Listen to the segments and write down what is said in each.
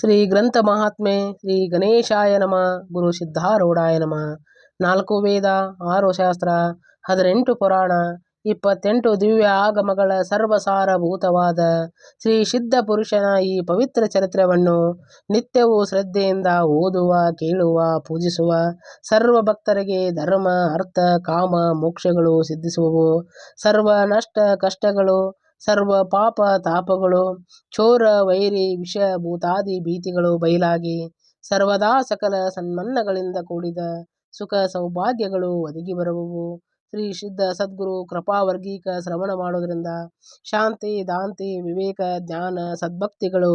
ಶ್ರೀ ಗ್ರಂಥ ಮಹಾತ್ಮೆ ಶ್ರೀ ಗಣೇಶಾಯ ನಮ, ಗುರು ಸಿದ್ಧಾರೂಢಾಯ ನಮ. ನಾಲ್ಕು ವೇದ, ಆರು ಶಾಸ್ತ್ರ, ಹದಿನೆಂಟು ಪುರಾಣ, ಇಪ್ಪತ್ತೆಂಟು ದಿವ್ಯ ಆಗಮಗಳ ಸರ್ವಸಾರಭೂತವಾದ ಶ್ರೀ ಸಿದ್ಧ ಪುರುಷನ ಈ ಪವಿತ್ರ ಚರಿತ್ರೆಯನ್ನು ನಿತ್ಯವೂ ಶ್ರದ್ಧೆಯಿಂದ ಓದುವ, ಕೇಳುವ, ಪೂಜಿಸುವ, ಸರ್ವ ಭಕ್ತರಿಗೆ ಧರ್ಮ, ಅರ್ಥ, ಕಾಮ, ಮೋಕ್ಷಗಳು ಸಿದ್ಧಿಸುವವು. ಸರ್ವ ನಷ್ಟ, ಕಷ್ಟಗಳು ಸರ್ವ ಪಾಪ ತಾಪಗಳು, ಚೋರ, ವೈರಿ, ವಿಷ, ಭೂತಾದಿ ಭೀತಿಗಳು ಬಯಲಾಗಿ ಸರ್ವದಾ ಸಕಲ ಸನ್ಮನ್ನಗಳಿಂದ ಕೂಡಿದ ಸುಖ ಸೌಭಾಗ್ಯಗಳು ಒದಗಿ ಬರುವವು. ಶ್ರೀ ಸಿದ್ಧ ಸದ್ಗುರು ಕೃಪಾ ವರ್ಗೀಕ ಶ್ರವಣ ಮಾಡೋದರಿಂದ ಶಾಂತಿ, ದಾಂತಿ, ವಿವೇಕ, ಜ್ಞಾನ, ಸದ್ಭಕ್ತಿಗಳು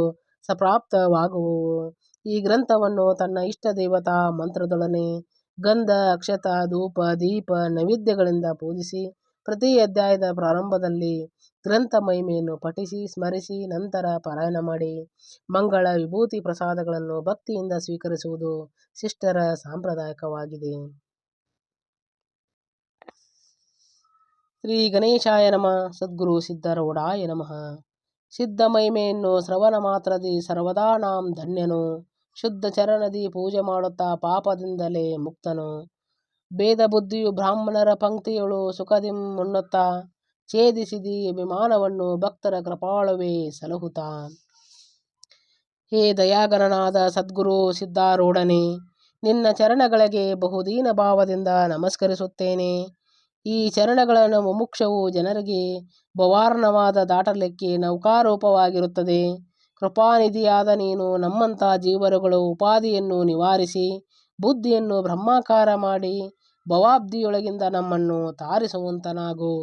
ಸಪ್ರಾಪ್ತವಾಗುವು ಈ ಗ್ರಂಥವನ್ನು ತನ್ನ ಇಷ್ಟ ದೇವತಾ ಮಂತ್ರದೊಡನೆ ಗಂಧ, ಅಕ್ಷತ, ಧೂಪ, ದೀಪ, ನೈವೇದ್ಯಗಳಿಂದ ಪೂಜಿಸಿ ಪ್ರತಿ ಅಧ್ಯಾಯದ ಪ್ರಾರಂಭದಲ್ಲಿ ಗ್ರಂಥ ಮಹಿಮೆಯನ್ನು ಪಠಿಸಿ, ಸ್ಮರಿಸಿ, ನಂತರ ಪಾರಾಯಣ ಮಾಡಿ. ಮಂಗಳ ವಿಭೂತಿ ಪ್ರಸಾದಗಳನ್ನು ಭಕ್ತಿಯಿಂದ ಸ್ವೀಕರಿಸುವುದು ಶಿಷ್ಟರ ಸಾಂಪ್ರದಾಯಿಕವಾಗಿದೆ. ಶ್ರೀ ಗಣೇಶಾಯ ನಮಃ. ಸದ್ಗುರು ಸಿದ್ಧರೌಡಾಯ ನಮಃ. ಸಿದ್ಧ ಮಹಿಮೆಯನ್ನು ಶ್ರವಣ ಮಾತ್ರದಿ ಸರ್ವದಾ ನಾಂ ಧನ್ಯನು. ಶುದ್ಧ ಚರಣದಿ ಪೂಜೆ ಮಾಡುತ್ತಾ ಪಾಪದಿಂದಲೇ ಮುಕ್ತನು. ಭೇದ ಬುದ್ಧಿಯು ಬ್ರಾಹ್ಮಣರ ಪಂಕ್ತಿಯಳು ಸುಖದಿಂ ಛೇದಿಸಿದಿ ಅಭಿಮಾನವನ್ನು ಭಕ್ತರ ಕೃಪಾಳುವೆ ಸಲಹುತ ಹೇ ದಯಾಗರನಾದ ಸದ್ಗುರು ಸಿದ್ಧಾರೂಢನೆ, ನಿನ್ನ ಚರಣಗಳಿಗೆ ಬಹುದೀನ ಭಾವದಿಂದ ನಮಸ್ಕರಿಸುತ್ತೇನೆ. ಈ ಚರಣಗಳನ್ನು ಮುಮುಕ್ಷವು ಜನರಿಗೆ ಭವಾರ್ಣವಾದ ದಾಟಲಿಕ್ಕೆ ನೌಕಾರೂಪವಾಗಿರುತ್ತದೆ. ಕೃಪಾನಿಧಿಯಾದ ನೀನು ನಮ್ಮಂಥ ಜೀವರುಗಳು ಉಪಾಧಿಯನ್ನು ನಿವಾರಿಸಿ, ಬುದ್ಧಿಯನ್ನು ಬ್ರಹ್ಮಾಕಾರ ಮಾಡಿ ಭವಾಬ್ದಿಯೊಳಗಿಂದ ನಮ್ಮನ್ನು ತಾರಿಸುವಂತನಾಗು.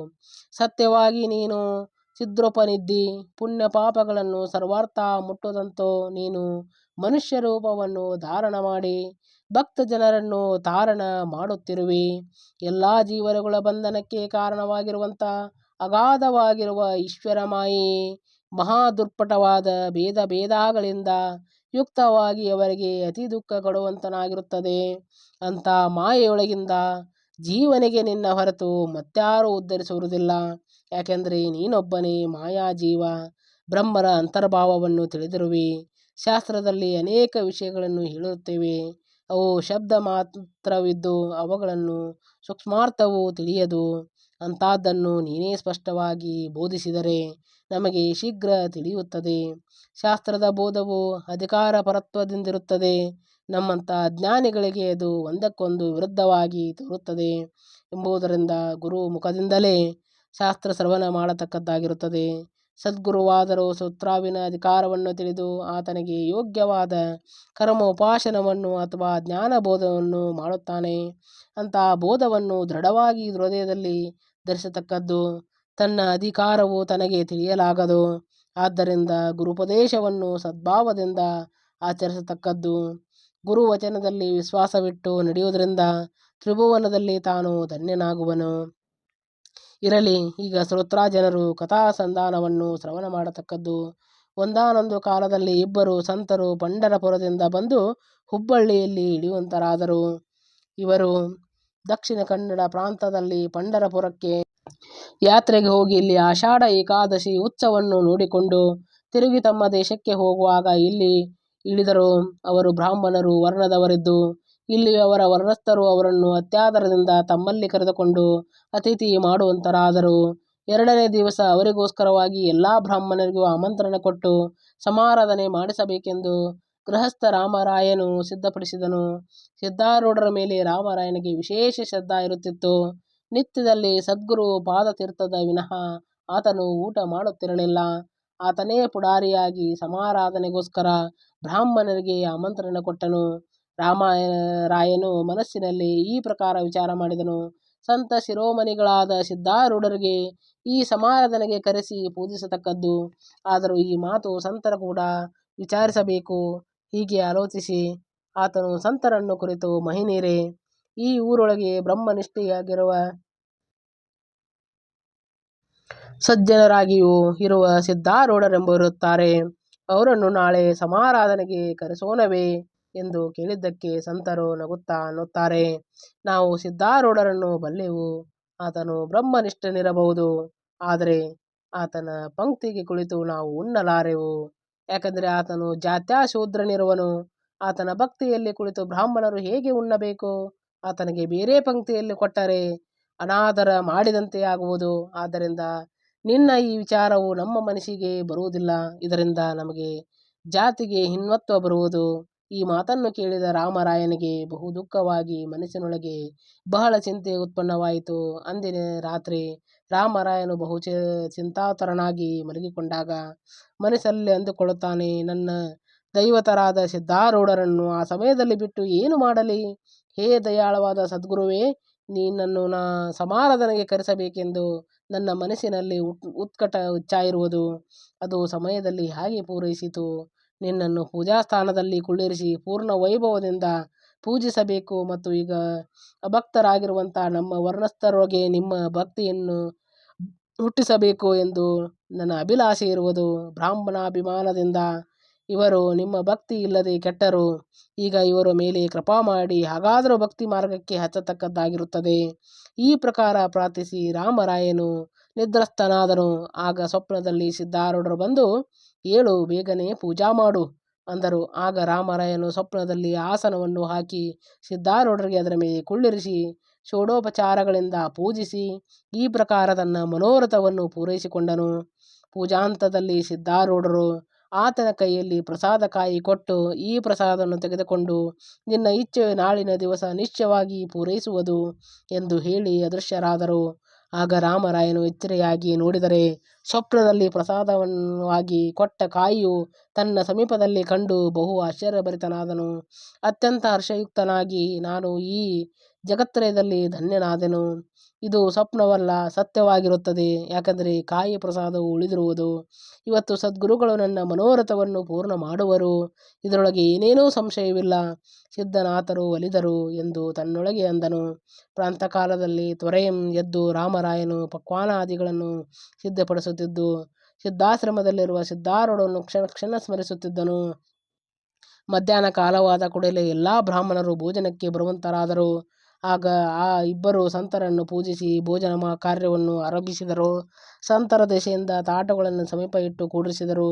ಸತ್ಯವಾಗಿ ನೀನು ಚಿದ್ರೂಪನಿದ್ದಿ ಪುಣ್ಯ ಪಾಪಗಳನ್ನು ಸರ್ವಾರ್ಥ ಮುಟ್ಟದಂತೋ ನೀನು ಮನುಷ್ಯ ರೂಪವನ್ನು ಧಾರಣ ಮಾಡಿ ಭಕ್ತ ಜನರನ್ನು ತಾರಣ ಮಾಡುತ್ತಿರುವಿ. ಎಲ್ಲ ಜೀವರುಗಳ ಬಂಧನಕ್ಕೆ ಕಾರಣವಾಗಿರುವಂಥ ಅಗಾಧವಾಗಿರುವ ಈಶ್ವರ ಮಾಯೆ ಮಹಾ ದುರ್ಪಟವಾದ ಭೇದ ಭೇದಗಳಿಂದ ಯುಕ್ತವಾಗಿ ಅವರಿಗೆ ಅತಿ ದುಃಖ ಕೊಡುವಂತನಾಗಿರುತ್ತದೆ. ಅಂತ ಮಾಯೆಯೊಳಗಿಂದ ಜೀವನಿಗೆ ನಿನ್ನ ಹೊರತು ಮತ್ಯಾರೂ ಉದ್ಧರಿಸುವುದಿಲ್ಲ. ಯಾಕೆಂದರೆ ನೀನೊಬ್ಬನೇ ಮಾಯಾಜೀವ, ಬ್ರಹ್ಮರ ಅಂತರ್ಭಾವವನ್ನು ತಿಳಿದಿರುವಿ. ಶಾಸ್ತ್ರದಲ್ಲಿ ಅನೇಕ ವಿಷಯಗಳನ್ನು ಹೇಳುತ್ತೇವೆ. ಅವು ಶಬ್ದ ಮಾತ್ರವಿದ್ದು ಅವುಗಳನ್ನು ಸೂಕ್ಷ್ಮಾರ್ಥವು ತಿಳಿಯದು. ಅಂಥದ್ದನ್ನು ನೀನೇ ಸ್ಪಷ್ಟವಾಗಿ ಬೋಧಿಸಿದರೆ ನಮಗೆ ಶೀಘ್ರ ತಿಳಿಯುತ್ತದೆ. ಶಾಸ್ತ್ರದ ಬೋಧವು ಅಧಿಕಾರ ಪರತ್ವದಿಂದಿರುತ್ತದೆ. ನಮ್ಮಂಥ ಅಜ್ಞಾನಿಗಳಿಗೆ ಅದು ಒಂದಕ್ಕೊಂದು ವಿರುದ್ಧವಾಗಿ ತೋರುತ್ತದೆ ಎಂಬುದರಿಂದ ಗುರು ಮುಖದಿಂದಲೇ ಶಾಸ್ತ್ರ ಶ್ರವಣ ಮಾಡತಕ್ಕದ್ದಾಗಿರುತ್ತದೆ. ಸದ್ಗುರುವಾದರೂ ಸೂತ್ರಾವಿನ ಅಧಿಕಾರವನ್ನು ತಿಳಿದು ಆತನಿಗೆ ಯೋಗ್ಯವಾದ ಕರ್ಮೋಪಾಸನವನ್ನು ಅಥವಾ ಜ್ಞಾನಬೋಧವನ್ನು ಮಾಡುತ್ತಾನೆ. ಅಂತಹ ಬೋಧವನ್ನು ದೃಢವಾಗಿ ಹೃದಯದಲ್ಲಿ ಧರಿಸತಕ್ಕದ್ದು ತನ್ನ ಅಧಿಕಾರವು ತನಗೆ ತಿಳಿಯಲಾಗದು. ಆದ್ದರಿಂದ ಗುರುಪದೇಶವನ್ನು ಸದ್ಭಾವದಿಂದ ಆಚರಿಸತಕ್ಕದ್ದು. ಗುರುವಚನದಲ್ಲಿ ವಿಶ್ವಾಸವಿಟ್ಟು ನಡೆಯುವುದರಿಂದ ತ್ರಿಭುವನದಲ್ಲಿ ತಾನು ಧನ್ಯನಾಗುವನು. ಇರಲಿ, ಈಗ ಶ್ರೋತ್ರ ಜನರು ಕಥಾಸಂಧಾನವನ್ನು ಶ್ರವಣ ಮಾಡತಕ್ಕದ್ದು. ಒಂದಾನೊಂದು ಕಾಲದಲ್ಲಿ ಇಬ್ಬರು ಸಂತರು ಪಂಡರಪುರದಿಂದ ಬಂದು ಹುಬ್ಬಳ್ಳಿಯಲ್ಲಿ ಇಳಿಯುವಂತರಾದರು ಇವರು ದಕ್ಷಿಣ ಕನ್ನಡ ಪ್ರಾಂತದಲ್ಲಿ ಪಂಢರಪುರಕ್ಕೆ ಯಾತ್ರೆಗೆ ಹೋಗಿ ಇಲ್ಲಿ ಆಷಾಢ ಏಕಾದಶಿ ಉತ್ಸವವನ್ನು ನೋಡಿಕೊಂಡು ತಿರುಗಿ ತಮ್ಮ ದೇಶಕ್ಕೆ ಹೋಗುವಾಗ ಇಲ್ಲಿ ಇಳಿದರು. ಅವರು ಬ್ರಾಹ್ಮಣರು, ವರ್ಣದವರಿದ್ದು, ಇಲ್ಲಿ ಅವರ ವರ್ಣಸ್ಥರು ಅವರನ್ನು ಅತ್ಯಾದರದಿಂದ ತಮ್ಮಲ್ಲಿ ಕರೆದುಕೊಂಡು ಅತಿಥಿ ಮಾಡುವಂತರಾದರು. ಎರಡನೇ ದಿವಸ ಅವರಿಗೋಸ್ಕರವಾಗಿ ಎಲ್ಲ ಬ್ರಾಹ್ಮಣರಿಗೂ ಆಮಂತ್ರಣ ಕೊಟ್ಟು ಸಮಾರಾಧನೆ ಮಾಡಿಸಬೇಕೆಂದು ಗೃಹಸ್ಥ ರಾಮರಾಯನು ಸಿದ್ಧಪಡಿಸಿದನು. ಸಿದ್ಧಾರೂಢರ ಮೇಲೆ ರಾಮರಾಯನಿಗೆ ವಿಶೇಷ ಶ್ರದ್ಧಾ ಇರುತ್ತಿತ್ತು. ನಿತ್ಯದಲ್ಲಿ ಸದ್ಗುರು ಪಾದತೀರ್ಥದ ವಿನಃ ಆತನು ಊಟ ಮಾಡುತ್ತಿರಲಿಲ್ಲ. ಆತನೇ ಪುಡಾರಿಯಾಗಿ ಸಮಾರಾಧನೆಗೋಸ್ಕರ ಬ್ರಾಹ್ಮಣರಿಗೆ ಆಮಂತ್ರಣ ಕೊಟ್ಟನು. ರಾಮರಾಯನು ಮನಸ್ಸಿನಲ್ಲಿ ಈ ಪ್ರಕಾರ ವಿಚಾರ ಮಾಡಿದನು. ಸಂತ ಶಿರೋಮಣಿಗಳಾದ ಸಿದ್ಧಾರೂಢರಿಗೆ ಈ ಸಮಾರಾಧನೆಗೆ ಕರೆಸಿ ಪೂಜಿಸತಕ್ಕದ್ದು. ಆದರೂ ಈ ಮಾತು ಸಂತರ ಕೂಡ ವಿಚಾರಿಸಬೇಕು. ಹೀಗೆ ಆಲೋಚಿಸಿ ಆತನು ಸಂತರನ್ನು ಕುರಿತು ಮಹಿನೀರೆ ಈ ಊರೊಳಗೆ ಬ್ರಹ್ಮನಿಷ್ಠೆಯಾಗಿರುವ ಸಜ್ಜನರಾಗಿಯೂ ಇರುವ ಸಿದ್ಧಾರೂಢರೆಂಬರುತ್ತಾರೆ ಅವರನ್ನು ನಾಳೆ ಸಮಾರಾಧನೆಗೆ ಕರೆಸೋಣವೇ ಎಂದು ಕೇಳಿದ್ದಕ್ಕೆ ಸಂತರು ನಗುತ್ತಾ ಅನ್ನುತ್ತಾರೆ. ನಾವು ಸಿದ್ಧಾರೂಢರನ್ನು ಬಲ್ಲೆವು, ಆತನು ಬ್ರಹ್ಮನಿಷ್ಠನಿರಬಹುದು, ಆದರೆ ಆತನ ಪಂಕ್ತಿಗೆ ಕುಳಿತು ನಾವು ಉಣ್ಣಲಾರೆವು. ಯಾಕಂದರೆ ಆತನು ಜಾತ್ಯಾಶೂದ್ರನಿರುವನು, ಆತನ ಭಕ್ತಿಯಲ್ಲಿ ಕುಳಿತು ಬ್ರಾಹ್ಮಣರು ಹೇಗೆ ಉಣ್ಣಬೇಕು? ಆತನಿಗೆ ಬೇರೆ ಪಂಕ್ತಿಯಲ್ಲಿ ಕೊಟ್ಟರೆ ಅನಾದರ ಮಾಡಿದಂತೆ ಆಗುವುದು. ಆದ್ದರಿಂದ ನಿನ್ನ ಈ ವಿಚಾರವು ನಮ್ಮ ಮನಸ್ಸಿಗೆ ಬರುವುದಿಲ್ಲ. ಇದರಿಂದ ನಮಗೆ ಜಾತಿಗೆ ಹಿನ್ವತ್ವ ಬರುವುದು. ಈ ಮಾತನ್ನು ಕೇಳಿದ ರಾಮರಾಯನಿಗೆ ಬಹು ದುಃಖವಾಗಿ ಮನಸ್ಸಿನೊಳಗೆ ಬಹಳ ಚಿಂತೆ ಉತ್ಪನ್ನವಾಯಿತು. ಅಂದಿನ ರಾತ್ರಿ ರಾಮರಾಯನು ಬಹು ಚಿಂತಾತರನಾಗಿ ಮಲಗಿಕೊಂಡಾಗ ಮನಸ್ಸಲ್ಲಿ ಅಂದುಕೊಳ್ಳುತ್ತಾನೆ, ನನ್ನ ದೈವತರಾದ ಸಿದ್ಧಾರೂಢರನ್ನು ಆ ಸಮಯದಲ್ಲಿ ಬಿಟ್ಟು ಏನು ಮಾಡಲಿ? ಹೇ ದಯಾಳವಾದ ಸದ್ಗುರುವೇ, ನಿನ್ನನ್ನು ನಾ ಸಮಾರಾಧನೆಗೆ ಕರೆಸಬೇಕೆಂದು ನನ್ನ ಮನಸ್ಸಿನಲ್ಲಿ ಉತ್ಕಟ ಉತ್ಕಟ ಇರುವುದು ಅದು ಸಮಯದಲ್ಲಿ ಹಾಗೆ ಪೂರೈಸಿತು. ನಿನ್ನನ್ನು ಪೂಜಾ ಸ್ಥಾನದಲ್ಲಿ ಕುಳ್ಳಿರಿಸಿ ಪೂರ್ಣ ವೈಭವದಿಂದ ಪೂಜಿಸಬೇಕು ಮತ್ತು ಈಗ ಅಭಕ್ತರಾಗಿರುವಂಥ ನಮ್ಮ ವರ್ಣಸ್ಥರೊಳಗೆ ನಿಮ್ಮ ಭಕ್ತಿಯನ್ನು ಹುಟ್ಟಿಸಬೇಕು ಎಂದು ನನ್ನ ಅಭಿಲಾಷೆ ಇರುವುದು. ಬ್ರಾಹ್ಮಣಾಭಿಮಾನದಿಂದ ಇವರು ನಿಮ್ಮ ಭಕ್ತಿ ಇಲ್ಲದೆ ಕೆಟ್ಟರು. ಈಗ ಇವರ ಮೇಲೆ ಕೃಪಾ ಮಾಡಿ ಹಾಗಾದರೂ ಭಕ್ತಿ ಮಾರ್ಗಕ್ಕೆ ಹಚ್ಚತಕ್ಕದ್ದಾಗಿರುತ್ತದೆ. ಈ ಪ್ರಕಾರ ಪ್ರಾರ್ಥಿಸಿ ರಾಮರಾಯನು ನಿದ್ರಸ್ಥನಾದನು. ಆಗ ಸ್ವಪ್ನದಲ್ಲಿ ಸಿದ್ಧಾರೂಢರು ಬಂದು, ಏಳು, ಬೇಗನೆ ಪೂಜಾ ಮಾಡು ಅಂದರು. ಆಗ ರಾಮರಾಯನು ಸ್ವಪ್ನದಲ್ಲಿ ಆಸನವನ್ನು ಹಾಕಿ ಸಿದ್ಧಾರೂಢರಿಗೆ ಅದರ ಮೇಲೆ ಕುಳ್ಳಿರಿಸಿ ಷೋಡೋಪಚಾರಗಳಿಂದ ಪೂಜಿಸಿ ಈ ಪ್ರಕಾರ ತನ್ನ ಮನೋರಥವನ್ನು ಪೂರೈಸಿಕೊಂಡನು. ಪೂಜಾಂತದಲ್ಲಿ ಸಿದ್ಧಾರೂಢರು ಆತನ ಕೈಯಲ್ಲಿ ಪ್ರಸಾದ ಕಾಯಿ ಕೊಟ್ಟು ಈ ಪ್ರಸಾದವನ್ನು ತೆಗೆದುಕೊಂಡು ನಿನ್ನ ಇಚ್ಛೆ ನಾಳಿನ ದಿವಸ ನಿಶ್ಚಯವಾಗಿ ಪೂರೈಸುವುದು ಎಂದು ಹೇಳಿ ಅದೃಶ್ಯರಾದರು. ಆಗ ರಾಮರಾಯನು ಎಚ್ಚರಿಯಾಗಿ ನೋಡಿದರೆ, ಸ್ವಪ್ನದಲ್ಲಿ ಪ್ರಸಾದವನ್ನಾಗಿ ಕೊಟ್ಟ ಕಾಯಿಯು ತನ್ನ ಸಮೀಪದಲ್ಲಿ ಕಂಡು ಬಹು ಆಶ್ಚರ್ಯಭರಿತನಾದನು. ಅತ್ಯಂತ ಹರ್ಷಯುಕ್ತನಾಗಿ, ನಾನು ಈ ಜಗತ್ರಯದಲ್ಲಿ ಧನ್ಯನಾದೆನು. ಇದು ಸ್ವಪ್ನವಲ್ಲ, ಸತ್ಯವಾಗಿರುತ್ತದೆ. ಯಾಕಂದರೆ ಕಾಯಿ ಪ್ರಸಾದವು ಉಳಿದಿರುವುದು. ಇವತ್ತು ಸದ್ಗುರುಗಳು ನನ್ನ ಮನೋರಥವನ್ನು ಪೂರ್ಣ ಮಾಡುವರು. ಇದರೊಳಗೆ ಏನೇನೂ ಸಂಶಯವಿಲ್ಲ. ಸಿದ್ಧನಾಥರು ಒಲಿದರು ಎಂದು ತನ್ನೊಳಗೆ ಅಂದನು. ಪ್ರಾಂತಕಾಲದಲ್ಲಿ ತ್ವರೆಯಂ ಎದ್ದು ರಾಮರಾಯನು ಪಕ್ವಾನಾದಿಗಳನ್ನು ಸಿದ್ಧಪಡಿಸುತ್ತಿದ್ದು, ಸಿದ್ಧಾಶ್ರಮದಲ್ಲಿರುವ ಸಿದ್ಧಾರೂಢವನ್ನು ಕ್ಷಣ ಕ್ಷಣ ಸ್ಮರಿಸುತ್ತಿದ್ದನು. ಮಧ್ಯಾಹ್ನ ಕಾಲವಾದ ಕೂಡಲೇ ಎಲ್ಲ ಬ್ರಾಹ್ಮಣರು ಭೋಜನಕ್ಕೆ ಬರುವಂತರಾದರು. ಆಗ ಆ ಇಬ್ಬರು ಸಂತರನ್ನು ಪೂಜಿಸಿ ಭೋಜನ ಕಾರ್ಯವನ್ನು ಆರಂಭಿಸಿದರು. ಸಂತರ ದೆಸೆಯಿಂದ ತಾಟಗಳನ್ನು ಸಮೀಪ ಇಟ್ಟು ಕೂಡಿಸಿದರು.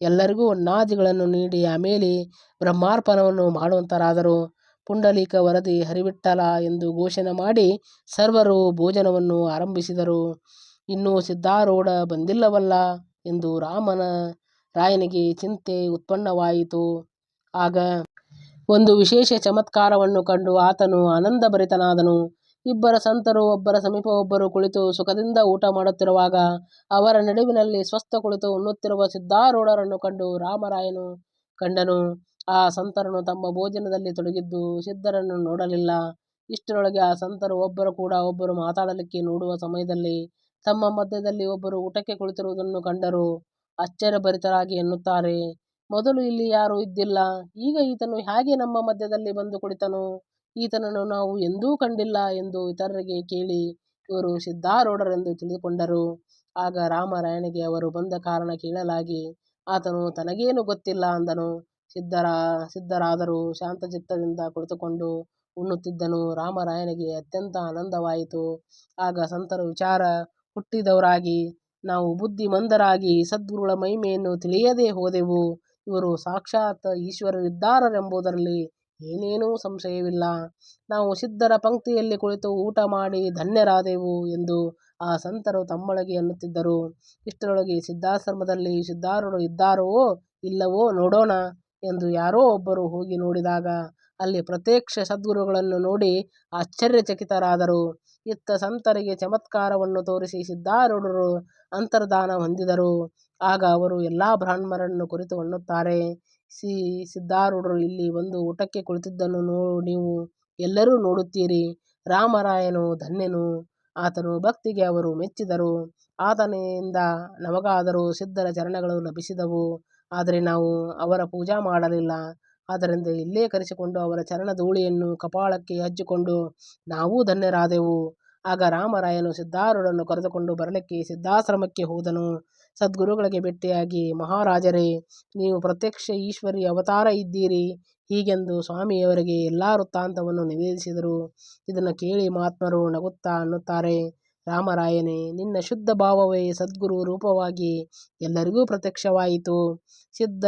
ಎಲ್ಲರಿಗೂ ನಾದಿಗಳನ್ನು ನೀಡಿ ಆಮೇಲೆ ಬ್ರಹ್ಮಾರ್ಪಣವನ್ನು ಮಾಡುವಂತರಾದರು. ಪುಂಡಲೀಕ ವರದಿ ಹರಿಬಿಟ್ಟಲ ಎಂದು ಘೋಷಣೆ ಮಾಡಿ ಸರ್ವರು ಭೋಜನವನ್ನು ಆರಂಭಿಸಿದರು. ಇನ್ನೂ ಸಿದ್ಧಾರೂಢ ಬಂದಿಲ್ಲವಲ್ಲ ಎಂದು ರಾಮನ ರಾಯನಿಗೆ ಚಿಂತೆ ಉತ್ಪನ್ನವಾಯಿತು. ಆಗ ಒಂದು ವಿಶೇಷ ಚಮತ್ಕಾರವನ್ನು ಕಂಡು ಆತನು ಆನಂದಭರಿತನಾದನು. ಇಬ್ಬರ ಸಂತರು, ಒಬ್ಬರ ಸಮೀಪ ಒಬ್ಬರು ಕುಳಿತು ಸುಖದಿಂದ ಊಟ ಮಾಡುತ್ತಿರುವಾಗ ಅವರ ನಡುವಿನಲ್ಲಿ ಸ್ವಸ್ಥ ಕುಳಿತು ಉಣ್ಣುತ್ತಿರುವ ಸಿದ್ಧಾರೂಢರನ್ನು ಕಂಡು ರಾಮರಾಯನು ಕಂಡನು. ಆ ಸಂತರನ್ನು ತಮ್ಮ ಭೋಜನದಲ್ಲಿ ತೊಡಗಿದ್ದು ಸಿದ್ಧರನ್ನು ನೋಡಲಿಲ್ಲ. ಇಷ್ಟರೊಳಗೆ ಆ ಸಂತರು ಒಬ್ಬರು ಕೂಡ ಒಬ್ಬರು ಮಾತಾಡಲಿಕ್ಕೆ ನೋಡುವ ಸಮಯದಲ್ಲಿ ತಮ್ಮ ಮಧ್ಯದಲ್ಲಿ ಒಬ್ಬರು ಊಟಕ್ಕೆ ಕುಳಿತಿರುವುದನ್ನು ಕಂಡರು. ಆಶ್ಚರ್ಯಭರಿತರಾಗಿ ಎನ್ನುತ್ತಾರೆ. ಮೊದಲು ಇಲ್ಲಿ ಯಾರೂ ಇದ್ದಿಲ್ಲ. ಈಗ ಈತನು ಹೇಗೆ ನಮ್ಮ ಮಧ್ಯದಲ್ಲಿ ಬಂದು ಕುಳಿತನು? ಈತನನ್ನು ನಾವು ಎಂದೂ ಕಂಡಿಲ್ಲ ಎಂದು ಇತರರಿಗೆ ಕೇಳಿ ಇವರು ಸಿದ್ಧಾರೂಢರೆಂದು ತಿಳಿದುಕೊಂಡರು. ಆಗ ರಾಮರಾಯನಿಗೆ ಅವರು ಬಂದ ಕಾರಣ ಕೇಳಲಾಗಿ, ಆತನು ತನಗೇನು ಗೊತ್ತಿಲ್ಲ ಅಂದನು. ಸಿದ್ಧರ, ಸಿದ್ಧರಾದರೂ ಶಾಂತಚಿತ್ತದಿಂದ ಕುಳಿತುಕೊಂಡು ಉಣ್ಣುತ್ತಿದ್ದನು. ರಾಮರಾಯನಿಗೆ ಅತ್ಯಂತ ಆನಂದವಾಯಿತು. ಆಗ ಸಂತರ ವಿಚಾರ, ಹುಟ್ಟಿದವರಾಗಿ, ನಾವು ಬುದ್ಧಿಮಂದರಾಗಿ ಸದ್ಗುರುಗಳ ಮಹಿಮೆಯನ್ನು ತಿಳಿಯದೇ ಹೋದೆವು. ಇವರು ಸಾಕ್ಷಾತ್ ಈಶ್ವರರಿದ್ದಾರೆಂಬುದರಲ್ಲಿ ಏನೇನೂ ಸಂಶಯವಿಲ್ಲ. ನಾವು ಸಿದ್ಧರ ಪಂಕ್ತಿಯಲ್ಲಿ ಕುಳಿತು ಊಟ ಮಾಡಿ ಧನ್ಯರಾದೆವು ಎಂದು ಆ ಸಂತರು ತಮ್ಮೊಳಗೆ ಅನ್ನುತ್ತಿದ್ದರು. ಇಷ್ಟರೊಳಗೆ ಸಿದ್ಧಾಶ್ರಮದಲ್ಲಿ ಸಿದ್ಧಾರೂಢರು ಇದ್ದಾರೋ ಇಲ್ಲವೋ ನೋಡೋಣ ಎಂದು ಯಾರೋ ಒಬ್ಬರು ಹೋಗಿ ನೋಡಿದಾಗ ಅಲ್ಲಿ ಪ್ರತ್ಯಕ್ಷ ಸದ್ಗುರುಗಳನ್ನು ನೋಡಿ ಆಶ್ಚರ್ಯಚಕಿತರಾದರು. ಇತ್ತ ಸಂತರಿಗೆ ಚಮತ್ಕಾರವನ್ನು ತೋರಿಸಿ ಸಿದ್ಧಾರೂಢರು ಅಂತರ್ಧಾನ ಹೊಂದಿದರು. ಆಗ ಅವರು ಎಲ್ಲ ಬ್ರಾಹ್ಮರನ್ನು ಕುರಿತು ಅನ್ನುತ್ತಾರೆ ಸಿ. ಸಿದ್ಧಾರೂಢರು ಇಲ್ಲಿ ಒಂದು ಊಟಕ್ಕೆ ಕುಳಿತಿದ್ದನ್ನು ನೋ, ನೀವು ಎಲ್ಲರೂ ನೋಡುತ್ತೀರಿ. ರಾಮರಾಯನು ಧನ್ಯನು. ಆತನು ಭಕ್ತಿಗೆ ಅವರು ಮೆಚ್ಚಿದರು. ಆತನಿಂದ ನಮಗಾದರೂ ಸಿದ್ಧರ ಚರಣಗಳು ಲಭಿಸಿದವು. ಆದರೆ ನಾವು ಅವರ ಪೂಜಾ ಮಾಡಲಿಲ್ಲ. ಆದ್ದರಿಂದ ಇಲ್ಲೇ ಕರೆಸಿಕೊಂಡು ಅವರ ಚರಣ ಧೂಳಿಯನ್ನು ಕಪಾಳಕ್ಕೆ ಹಚ್ಚಿಕೊಂಡು ನಾವೂ ಧನ್ಯರಾದೆವು. ಆಗ ರಾಮರಾಯನು ಸಿದ್ಧಾರೂಢರನ್ನು ಕರೆದುಕೊಂಡು ಬರಲಿಕ್ಕೆ ಸಿದ್ಧಾಶ್ರಮಕ್ಕೆ ಹೋದನು. ಸದ್ಗುರುಗಳಿಗೆ ಭೇಟಿಯಾಗಿ, ಮಹಾರಾಜರೇ, ನೀವು ಪ್ರತ್ಯಕ್ಷ ಈಶ್ವರಿ ಅವತಾರ ಇದ್ದೀರಿ. ಹೀಗೆಂದು ಸ್ವಾಮಿಯವರಿಗೆ ಎಲ್ಲ ವೃತ್ತಾಂತವನ್ನು ನಿವೇದಿಸಿದರು. ಇದನ್ನು ಕೇಳಿ ಮಹಾತ್ಮರು ನಗುತ್ತಾ ಅನ್ನುತ್ತಾರೆ. ರಾಮರಾಯನೇ, ನಿನ್ನ ಶುದ್ಧ ಭಾವವೇ ಸದ್ಗುರು ರೂಪವಾಗಿ ಎಲ್ಲರಿಗೂ ಪ್ರತ್ಯಕ್ಷವಾಯಿತು. ಸಿದ್ಧ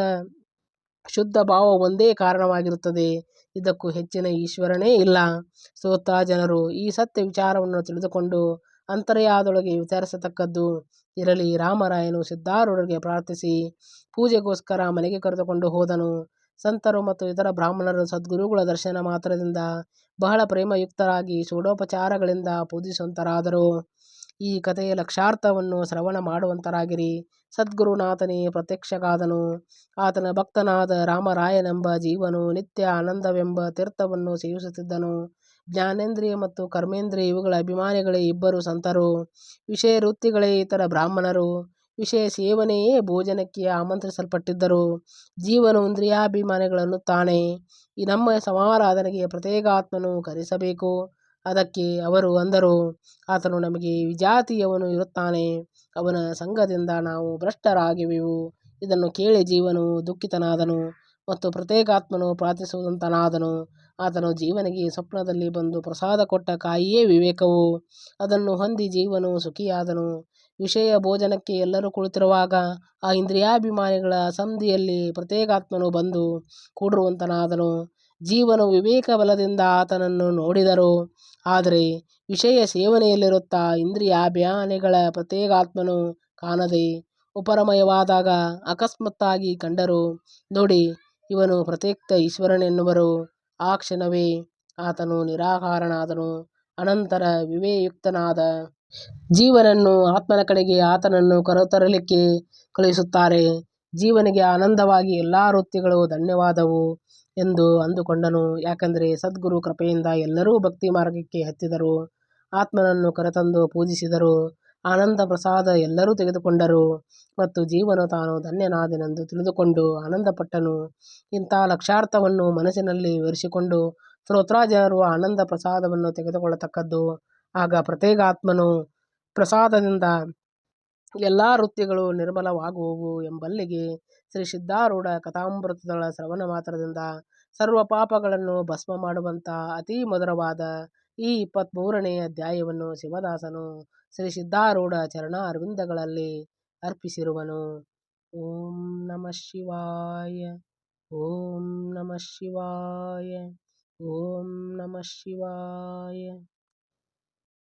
ಶುದ್ಧ ಭಾವ ಒಂದೇ ಕಾರಣವಾಗಿರುತ್ತದೆ. ಇದಕ್ಕೂ ಹೆಚ್ಚಿನ ಈಶ್ವರನೇ ಇಲ್ಲ. ಸೋತ ಜನರು ಈ ಸತ್ಯ ವಿಚಾರವನ್ನು ತಿಳಿದುಕೊಂಡು ಅಂತರ್ಯಾದೊಳಗೆ ವಿಚಾರಿಸತಕ್ಕದ್ದು. ಇರಲಿ, ರಾಮರಾಯನು ಸಿದ್ಧಾರೂಢರಿಗೆ ಪ್ರಾರ್ಥಿಸಿ, ಪೂಜೆಗೋಸ್ಕರ ಮನೆಗೆ ಕರೆದುಕೊಂಡು ಹೋದನು. ಸಂತರು ಮತ್ತು ಇತರ ಬ್ರಾಹ್ಮಣರು ಸದ್ಗುರುಗಳ ದರ್ಶನ ಮಾತ್ರದಿಂದ ಬಹಳ ಪ್ರೇಮಯುಕ್ತರಾಗಿ ಷೋಡೋಪಚಾರಗಳಿಂದ ಪೂಜಿಸುವಂತರಾದರು. ಈ ಕಥೆಯ ಲಕ್ಷಾರ್ಥವನ್ನು ಶ್ರವಣ ಮಾಡುವಂತರಾಗಿರಿ. ಸದ್ಗುರುನಾಥನೇ ಪ್ರತ್ಯಕ್ಷಗಾದನು. ಆತನ ಭಕ್ತನಾದ ರಾಮರಾಯನೆಂಬ ಜೀವನು ನಿತ್ಯ ಆನಂದವೆಂಬ ತೀರ್ಥವನ್ನು ಸೇವಿಸುತ್ತಿದ್ದನು. ಜ್ಞಾನೇಂದ್ರಿಯ ಮತ್ತು ಕರ್ಮೇಂದ್ರಿಯ ಇವುಗಳ ಅಭಿಮಾನಿಗಳೇ ಇಬ್ಬರು ಸಂತರು. ವಿಷಯ ವೃತ್ತಿಗಳೇ ಇತರ ಬ್ರಾಹ್ಮಣರು. ವಿಷಯ ಸೇವನೆಯೇ ಭೋಜನಕ್ಕೆ ಆಮಂತ್ರಿಸಲ್ಪಟ್ಟಿದ್ದರು. ಜೀವನು ಇಂದ್ರಿಯಾಭಿಮಾನಿಗಳನ್ನುತ್ತಾನೆ. ಈ ನಮ್ಮ ಸಮಾರಾಧನೆಗೆ ಪ್ರತ್ಯೇಕಾತ್ಮನು ಕರೆಸಬೇಕು. ಅದಕ್ಕೆ ಅವರು ಅಂದರು, ಆತನು ನಮಗೆ ವಿಜಾತಿಯವನು ಇರುತ್ತಾನೆ, ಅವನ ಸಂಘದಿಂದ ನಾವು ಭ್ರಷ್ಟರಾಗಿವೆವು. ಇದನ್ನು ಕೇಳಿ ಜೀವನು ದುಃಖಿತನಾದನು ಮತ್ತು ಪ್ರತ್ಯೇಕಾತ್ಮನು ಪ್ರಾರ್ಥಿಸುವಂತನಾದನು. ಆತನು ಜೀವನಿಗೆ ಸ್ವಪ್ನದಲ್ಲಿ ಬಂದು ಪ್ರಸಾದ ಕೊಟ್ಟ ಕಾಯಿಯೇ ವಿವೇಕವು. ಅದನ್ನು ಹೊಂದಿ ಜೀವನು ಸುಖಿಯಾದನು. ವಿಷಯ ಭೋಜನಕ್ಕೆ ಎಲ್ಲರೂ ಕುಳಿತಿರುವಾಗ ಆ ಇಂದ್ರಿಯಾಭಿಮಾನಿಗಳ ಸಂಧಿಯಲ್ಲಿ ಪ್ರತ್ಯೇಕಾತ್ಮನು ಬಂದು ಕೂಡಿರುವಂತನಾದನು. ಜೀವನು ವಿವೇಕ ಬಲದಿಂದ ಆತನನ್ನು ನೋಡಿದರು. ಆದರೆ ವಿಷಯ ಸೇವನೆಯಲ್ಲಿರುತ್ತಾ ಇಂದ್ರಿಯಾಭಿಯಾನಿಗಳ ಪ್ರತ್ಯೇಕಾತ್ಮನು ಕಾಣದೆ ಉಪರಮಯವಾದಾಗ ಅಕಸ್ಮಾತ್ತಾಗಿ ಕಂಡರು, ನೋಡಿ, ಇವನು ಪ್ರತ್ಯೇಕ ಈಶ್ವರನೆನ್ನುವರು. ಆ ಕ್ಷಣವೇ ಆತನು ನಿರಾಕಾರನಾದನು ಅನಂತರ ವಿವೇಯುಕ್ತನಾದ ಜೀವನನ್ನು ಆತ್ಮನ ಕಡೆಗೆ ಆತನನ್ನು ಕರೆತರಲಿಕ್ಕೆ ಕಳುಹಿಸುತ್ತಾರೆ. ಜೀವನಿಗೆ ಆನಂದವಾಗಿ ಎಲ್ಲಾ ವೃತ್ತಿಗಳು ಧನ್ಯವಾದವು. ಎಂದು ಅಂದುಕೊಂಡನು. ಯಾಕಂದರೆ ಸದ್ಗುರು ಕೃಪೆಯಿಂದ ಎಲ್ಲರೂ ಭಕ್ತಿ ಮಾರ್ಗಕ್ಕೆ ಹತ್ತಿದರು. ಆತ್ಮನನ್ನು ಕರೆತಂದು ಪೂಜಿಸಿದರು. ಆನಂದ ಪ್ರಸಾದ ಎಲ್ಲರೂ ತೆಗೆದುಕೊಂಡರು. ಮತ್ತು ಜೀವನ ತಾನು ಧನ್ಯನಾದನೆಂದು ತಿಳಿದುಕೊಂಡು ಆನಂದಪಟ್ಟನು. ಇಂಥ ಲಕ್ಷಾರ್ಥವನ್ನು ಮನಸ್ಸಿನಲ್ಲಿ ವಿವರಿಸಿಕೊಂಡು ಶ್ರೋತ್ರಾಜನರು ಆನಂದ ಪ್ರಸಾದವನ್ನು ತೆಗೆದುಕೊಳ್ಳತಕ್ಕದ್ದು. ಆಗ ಪ್ರತ್ಯೇಕಾತ್ಮನು ಪ್ರಸಾದದಿಂದ ಎಲ್ಲ ವೃತ್ತಿಗಳು ನಿರ್ಮಲವಾಗುವವು ಎಂಬಲ್ಲಿಗೆ ಶ್ರೀ ಸಿದ್ಧಾರೂಢ ಕಥಾಮೃತಗಳ ಶ್ರವಣ ಮಾತ್ರದಿಂದ ಸರ್ವ ಪಾಪಗಳನ್ನು ಭಸ್ಮ ಮಾಡುವಂಥ ಅತಿ ಮಧುರವಾದ ಈ ಇಪ್ಪತ್ಮೂರನೇ ಅಧ್ಯಾಯವನ್ನು ಶಿವದಾಸನು ಶ್ರೀ ಸಿದ್ಧಾರೂಢ ಚರಣಾರವಿಂದಗಳಲ್ಲಿ ಅರ್ಪಿಸಿರುವನು. ಓಂ ನಮಃ ಶಿವಾಯ, ಓಂ ನಮಃ ಶಿವಾಯ, ಓಂ ನಮಃ ಶಿವಾಯ.